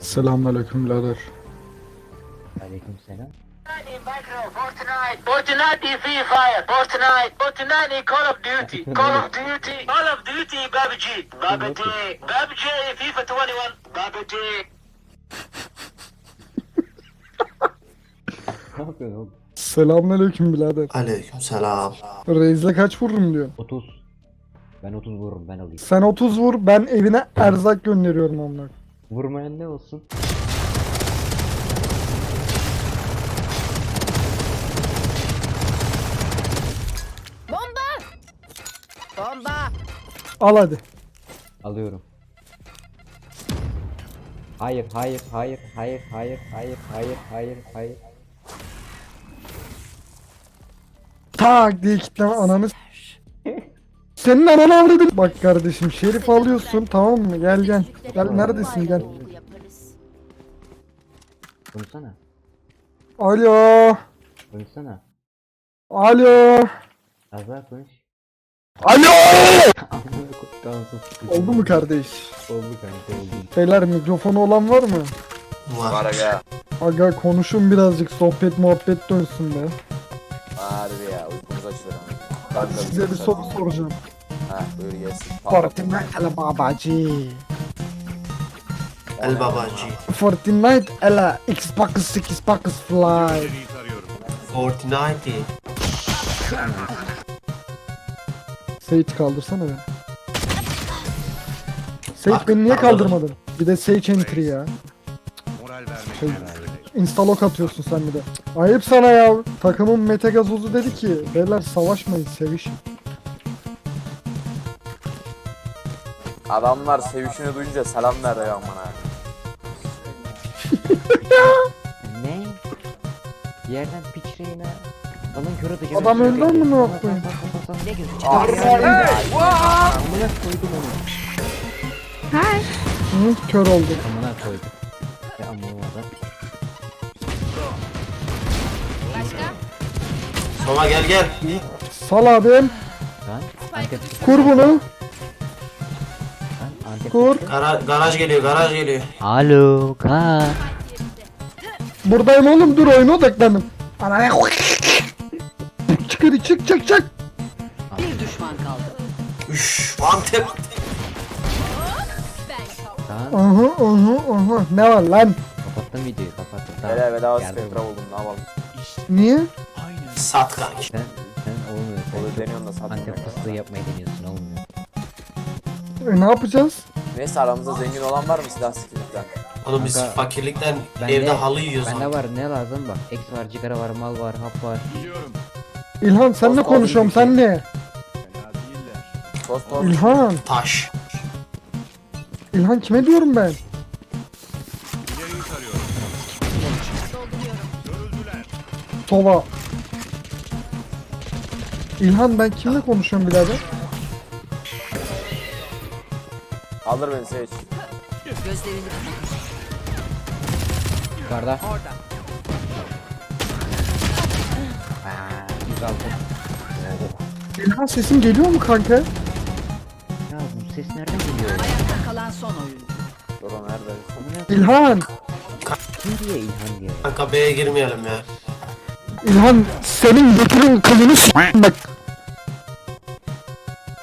Selamünaleyküm birader. Aleykümselam. Fortnite, Fortnite is Free Fire, Fortnite, Fortnite is Call of Duty, Call of Duty, Call of Duty, PUBG, PUBG, PUBG, FIFA 21, PUBG. Ne yapıyorsun oğlum? Selamünaleyküm birader. Aleykümselam. Reis'le kaç vururum diyor. 30. Ben 30 vururum ben alayım. Sen 30 vur ben evine erzak gönderiyorum amına. Vurmayan ne olsun? Al hadi. Alıyorum. Hayır, hayır, hayır, hayır, hayır, hayır, hayır, hayır, hayır. Tak diye kitleme ananı s- Senin ananı avradın. Bak kardeşim şerif alıyorsun tamam mı? Gel gel. Gel neredesin gel. Konuşsana. Alo. Konuşsana. Alo. Az daha konuş. Alo. Oldu mu kardeş? Oldu kanka oldu. Beyler mikrofonu olan var mı? Var. aga. Aga konuşun birazcık sohbet muhabbet dönsün be. Harbi ya uykumuz açılır Size bir soru soracağım. Ha buyur gelsin. Fortnite ele babacı. El babacı. Fortnite ele Xbox Xbox Fly. Fortnite. Sage kaldırsana beni. Sage beni niye kaldırmadın? Bir de Sage entry ya. Şey, instalok atıyorsun sen bir de. Ayıp sana ya. Takımın Mete Gazozu dedi ki beyler savaşmayın sevişin. Adamlar sevişini duyunca selam ver ya amına. Ne? Bir yerden piçreyine. Alın kör atacağım. Adam öldü tamam, tamam, tamam, Ne gözüküyor? Ah, Amına koydum onu. Hı, kör oldu. Amına koydum. Ya amına da. Soma gel gel. Sal abim. Lan Kur bunu. Antep Kur. Gara- garaj geliyor garaj geliyor. Alo ka. Buradayım oğlum dur oyuna odaklandım. Ana Çık hadi çık çık çık. Bir düşman kaldı. Üş. Antep. Lan Aha aha aha. Ne var lan? kapattım videoyu kapattım. Tamam. Hele bedava Geldim. spektra buldum ne yapalım. Niye? Sat kanki. Sen sen olmuyor. Sen Oluyor çok deniyorsun da satmıyor. Antep fıstığı yapmayı deniyorsun olmuyor. E, ne yapacağız? Neyse aramızda zengin olan var mı silah skill'den? Oğlum biz Kanka, fakirlikten Bende- evde halı yiyoruz. Bende abi. var ne lazım bak. X var, cigara var, mal var, hap var. İlhan sen ne Dost konuşuyorum sen ne? Tost tost. İlhan. Taş. İlhan kime diyorum ben? Sova. İlhan ben kimle konuşuyorum birader? Alır beni seç. Gözlerini kapatın. Yukarıda. Orada. Aa, 106. İlhan sesim geliyor mu kanka? Ya bu ses nereden geliyor? Ayakta kalan son oyuncu. Dur o nerede? İlhan. kim diye İlhan diye. Kanka B'ye girmeyelim ya. İlhan senin götünün kılını s- bak.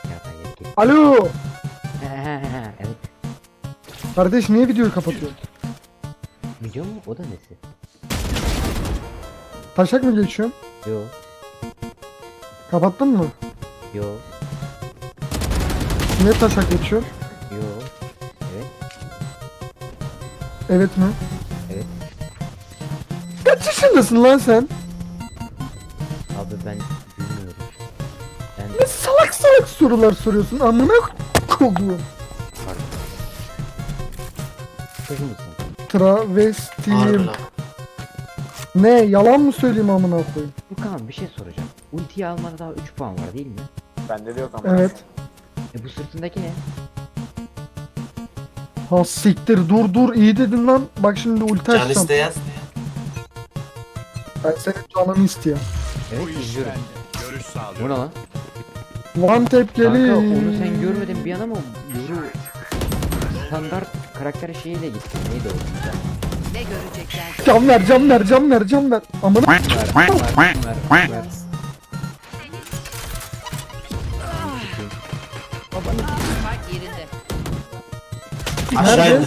Ya da yer gel. Alo. Kardeş niye videoyu kapatıyorsun? Biliyor musun? O da nesi? Taşak mı geçiyorsun? Yo. Kapattın mı? Yo. Niye taşak geçiyorsun? Yo. Evet. Evet mi? Evet. Kaç yaşındasın lan sen? Abi ben bilmiyorum. Ben Ne salak salak sorular soruyorsun amına koduğum. Kız mısın? Harbi Travestiyim. lan. Ne yalan mı söyleyeyim amına koyayım? Yukan bir şey soracağım. Ultiyi almada daha 3 puan var değil mi? Bende de yok ama. Evet. E bu sırtındaki ne? Ha siktir dur dur iyi dedin lan. Bak şimdi ulti Can açacağım. isteyen. Ben senin canını istiyorum. Evet izliyorum. Bu ne lan? One tap Kanka onu sen görmedin bir yana mı? Yoru standart karakter şeyiyle gitti. Neydi o? Ne görecekler? Can ver can ver can ver can ver. Amına Ver, ver, ver, ver. Spike yerinde. Aşağı Nerede?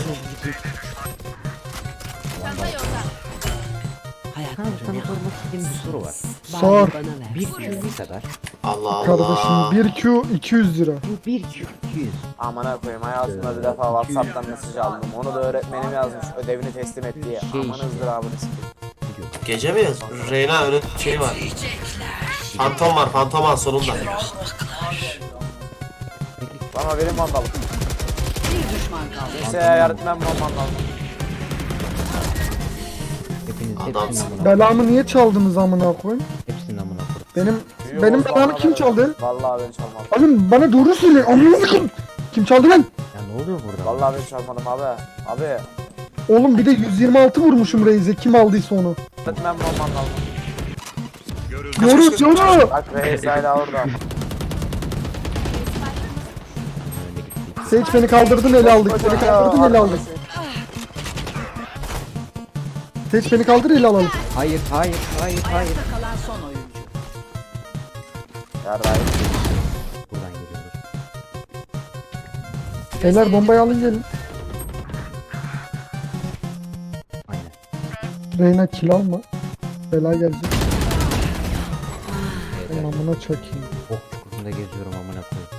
sormak istediğim bir soru var. Sor. Bir ne kadar? Allah Allah. Kardeşim 1Q 200 lira. Bu bir Q 200. Amına koyayım hayatımda bir defa Whatsapp'tan mesaj aldım. Onu da öğretmenim yazmış ödevini teslim et diye. Şey Aman işte. ızdırabını sikeyim. Gece mi yazıyor? Reyna öyle şey var. Fantom var, fantom var sonunda. Bana verin mandal. Bir düşman kaldı. Neyse ya yardım ben bu mandal. Hepiniz Adamsın. hepsinin amına Belamı niye çaldınız amına koyayım? Hepsinin amına Benim benim belamı kim çaldı? Vallahi ben çalmadım. Oğlum bana doğru söyle. Amına koyayım. Kim çaldı lan? Ya ne oluyor burada? Vallahi ben çalmadım abi. Abi. Oğlum bir de 126 vurmuşum Reis'e. Kim aldıysa onu? Öğretmen bu mandal. Yoru yoru. Bak Reis hala orada. Sage beni kaldırdın ele aldık. Beni kaldırdın ele aldık. Sage beni kaldır ele alalım. Hayır, hayır, hayır, hayır. Yarrayım. Buradan geliyoruz. Beyler bombayı alın gelin. Aynen. Reyna kill alma. Bela gelecek. Ben amına çakayım. Ok çukurunda geziyorum amına koyayım.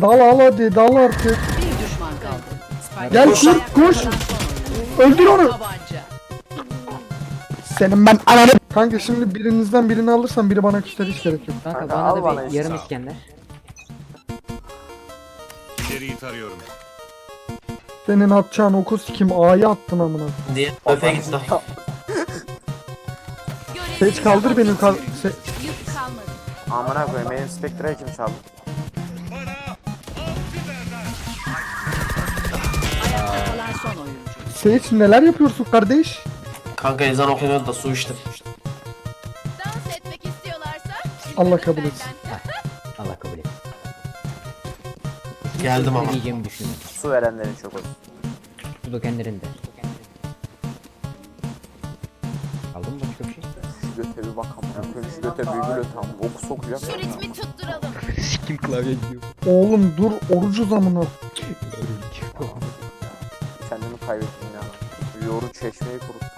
Dal al hadi dal artık. Bir düşman kaldı. Spike Gel Koş. koş. Öldür onu. Tabanca. Senin ben ananı. Kanka şimdi birinizden birini alırsam biri bana küser hiç gerek yok. Kanka, Kanka, bana al da bana bir işte. yarım İskender. İleriyi tarıyorum. Senin atacağın oku sikim A'ya attın amına. diye öpe gitti. Sage kaldır beni kal Se- Amına koyayım benim Spectre'yi kim çaldı? Ayakta kalan son oyuncu. Sage neler yapıyorsun kardeş? Kanka ezan okunuyordu da su içtim. Allah kabul etsin. Allah kabul et. Geldim ama. Ne diyeceğimi düşünün. Su verenlerin çok olsun. Sudokenlerin de. Aldın mı başka bir şey? Şu göte bir bak amına koyayım. Şu göte büyülü tam. Ok sokacak. şu ritmi tutturalım. Sikim klavye gidiyor. Oğlum dur orucuz amına. Kendimi kaybettim ya. Yoru çeşmeyi kuruttum.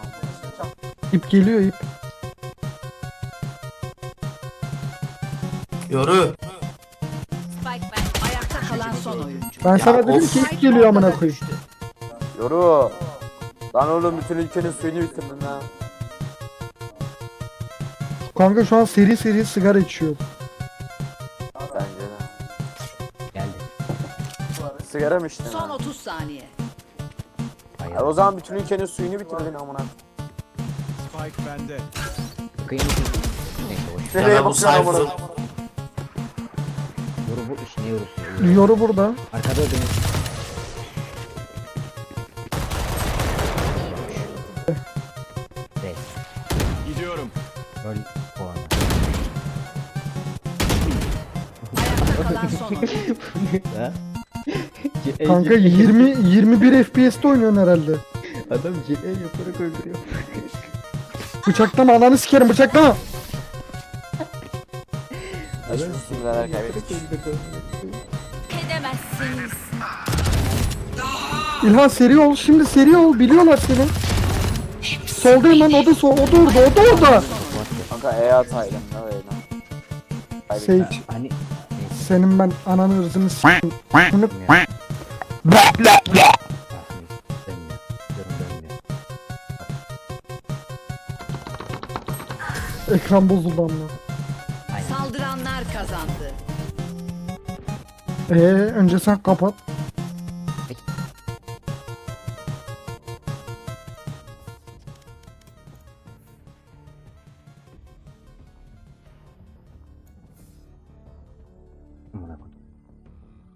İp geliyor ip. Yoru. Spike ben. Ayakta kalan son oyuncu. Ben sana Ya dedim of. ki ip geliyor amına koyayım. Yoru. Lan oğlum bütün ülkenin suyunu bitirdin ha. Kanka şu an seri seri sigara içiyor. Bence de. Geldi. Sigara mı içtin Son ha? 30 saniye. E o zaman bütün ülkenin suyunu bitirdin amına. Spike bende. Bakayım mısın? Neyse boş. Nereye ben bu bakıyorsun amına? sayfada Ne yorusu? Yoru burada. Arkada. Res. Gidiyorum. Rol puanı. Ayakta kalan son oyuncu. Kanka 20 21 FPS'te oynuyorsun herhalde. Adam CE yaparak öldürüyor. Bıçaklama ananı sikerim bıçaklama. Hiçbir suyunu kaybettik. Edemezsiniz. İlhan seri ol şimdi seri ol biliyorlar seni. Solda hemen o da sol o da orada o da orada. Kanka E lan? Kaybettik. Sage Hani senin ben ananı ırzını s***im. Bunu ekran bozuldu amına. Kazandı. Ee önce sen kapat.